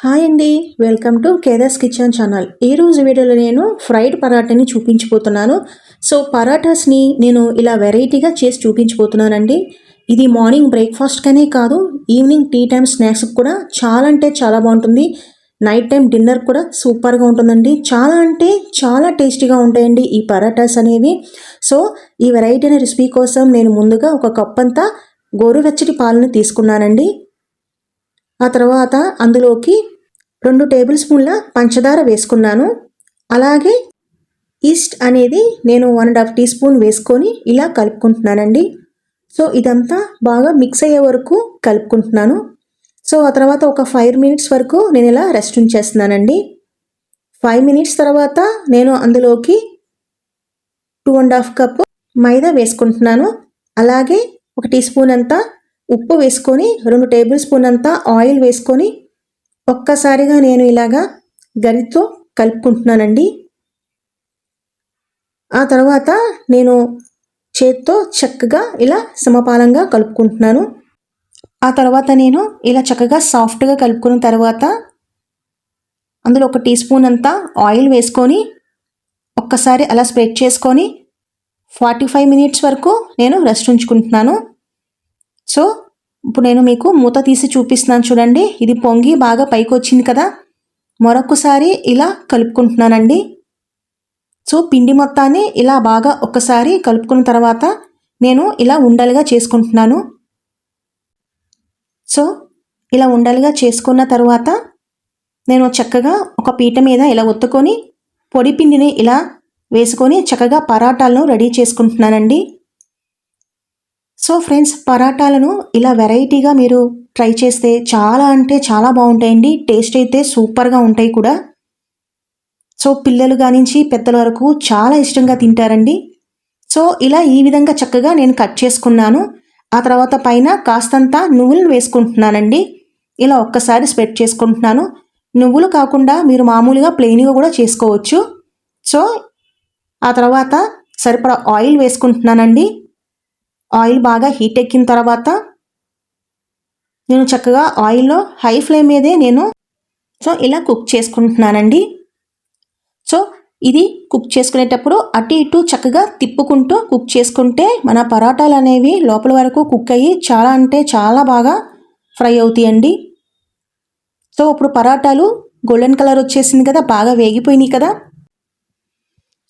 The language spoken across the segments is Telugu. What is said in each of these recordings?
హాయ్ అండి. Welcome to Kedas kitchen channel. ఈరోజు రోజు వీడియోలో నేను ఫ్రైడ్ పరాటాని చూపించిపోతున్నాను సో పరాటాస్ని నేను ఇలా వెరైటీగా చేసి చూపించిపోతున్నానండి ఇది మార్నింగ్ బ్రేక్ఫాస్ట్కనే కాదు ఈవినింగ్ టీ టైం స్నాక్స్కి కూడా చాలా అంటే చాలా బాగుంటుంది. నైట్ టైం డిన్నర్ కూడా సూపర్గా ఉంటుందండి. చాలా అంటే చాలా టేస్టీగా ఉంటాయండి ఈ పరాటాస్ అనేవి. సో ఈ వెరైటీ అనే రెసిపీ కోసం నేను ముందుగా ఒక కప్ అంతా గోరువెచ్చటి పాలను తీసుకున్నానండి. ఆ తర్వాత అందులోకి రెండు టేబుల్ స్పూన్ల పంచదార వేసుకున్నాను. అలాగే ఈస్ట్ అనేది నేను one and half teaspoon వేసుకొని ఇలా కలుపుకుంటున్నానండి. సో ఇదంతా బాగా మిక్స్ అయ్యే వరకు కలుపుకుంటున్నాను. సో ఆ తర్వాత ఒక ఫైవ్ మినిట్స్ వరకు నేను ఇలా రెస్ట్ ఉంచేస్తున్నానండి. ఫైవ్ మినిట్స్ తర్వాత నేను అందులోకి two and half cup maida వేసుకుంటున్నాను. అలాగే ఒక టీ స్పూన్ అంతా ఉప్పు వేసుకొని రెండు టేబుల్ స్పూన్ అంతా ఆయిల్ వేసుకొని ఒక్కసారిగా నేను ఇలాగా గరితో కలుపుకుంటున్నానండి. ఆ తర్వాత నేను చేత్తో చక్కగా ఇలా సమపాలంగా కలుపుకుంటున్నాను. ఆ తర్వాత నేను ఇలా చక్కగా సాఫ్ట్గా కలుపుకున్న తర్వాత అందులో ఒక టీ స్పూన్ అంతా ఆయిల్ వేసుకొని ఒక్కసారి అలా స్ప్రెడ్ చేసుకొని ఫార్టీ ఫైవ్ మినిట్స్ వరకు నేను రెస్ట్ ఉంచుకుంటున్నాను. సో ఇప్పుడు నేను మీకు మూత తీసి చూపిస్తున్నాను చూడండి. ఇది పొంగి బాగా పైకి వచ్చింది కదా. మరొకసారి ఇలా కలుపుకుంటున్నానండి. సో పిండి మొత్తాన్ని ఇలా బాగా ఒక్కసారి కలుపుకున్న తర్వాత నేను ఇలా ఉండలుగా చేసుకుంటున్నాను. సో ఇలా ఉండలుగా చేసుకున్న తర్వాత నేను చక్కగా ఒక పీట మీద ఇలా ఒత్తుకొని పొడి పిండిని ఇలా వేసుకొని చక్కగా పరాటాలను రెడీ చేసుకుంటున్నానండి. సో ఫ్రెండ్స్ పరాటాలను ఇలా వెరైటీగా మీరు ట్రై చేస్తే చాలా అంటే చాలా బాగుంటాయండి. టేస్ట్ అయితే సూపర్గా ఉంటాయి కూడా. సో పిల్లలు కానించి పెద్దల వరకు చాలా ఇష్టంగా తింటారండి. సో ఇలా ఈ విధంగా చక్కగా నేను కట్ చేసుకున్నాను. ఆ తర్వాత పైన కాస్తంత నువ్వులను వేసుకుంటున్నానండి. ఇలా ఒక్కసారి స్ప్రెడ్ చేసుకుంటున్నాను. నువ్వులు కాకుండా మీరు మామూలుగా ప్లెయిన్గా కూడా చేసుకోవచ్చు. సో ఆ తర్వాత సరిపడా ఆయిల్ వేసుకుంటున్నానండి. ఆయిల్ బాగా హీట్ ఎక్కిన తర్వాత నేను చక్కగా ఆయిల్లో హై ఫ్లేమ్ మీదే నేను సో ఇలా కుక్ చేసుకుంటున్నానండి. సో ఇది కుక్ చేసుకునేటప్పుడు అటు ఇటు చక్కగా తిప్పుకుంటూ కుక్ చేసుకుంటే మన పరాటాలు అనేవి లోపల వరకు కుక్ అయ్యి చాలా అంటే చాలా బాగా ఫ్రై అవుతాయండి. సో ఇప్పుడు పరాటాలు గోల్డెన్ కలర్ వచ్చేసింది కదా బాగా వేగిపోయినాయి కదా.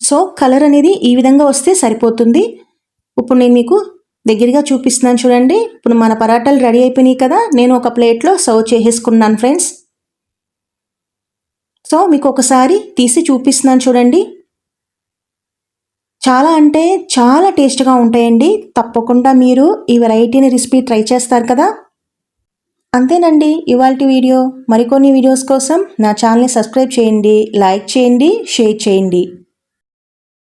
సో కలర్ అనేది ఈ విధంగా వస్తే సరిపోతుంది. ఇప్పుడు నేను మీకు దగ్గరగా చూపిస్తున్నాను చూడండి. ఇప్పుడు మన పరాటాలు రెడీ అయిపోయినాయి కదా. నేను ఒక ప్లేట్లో సర్వ్ చేసేసుకున్నాను ఫ్రెండ్స్. సో మీకు ఒకసారి తీసి చూపిస్తున్నాను చూడండి. చాలా అంటే చాలా టేస్ట్గా ఉంటాయండి. తప్పకుండా మీరు ఈ వెరైటీని రెసిపీ ట్రై చేస్తారు కదా. అంతేనండి ఇవాళ వీడియో. మరికొన్ని వీడియోస్ కోసం నా ఛానల్ని సబ్స్క్రైబ్ చేయండి లైక్ చేయండి షేర్ చేయండి.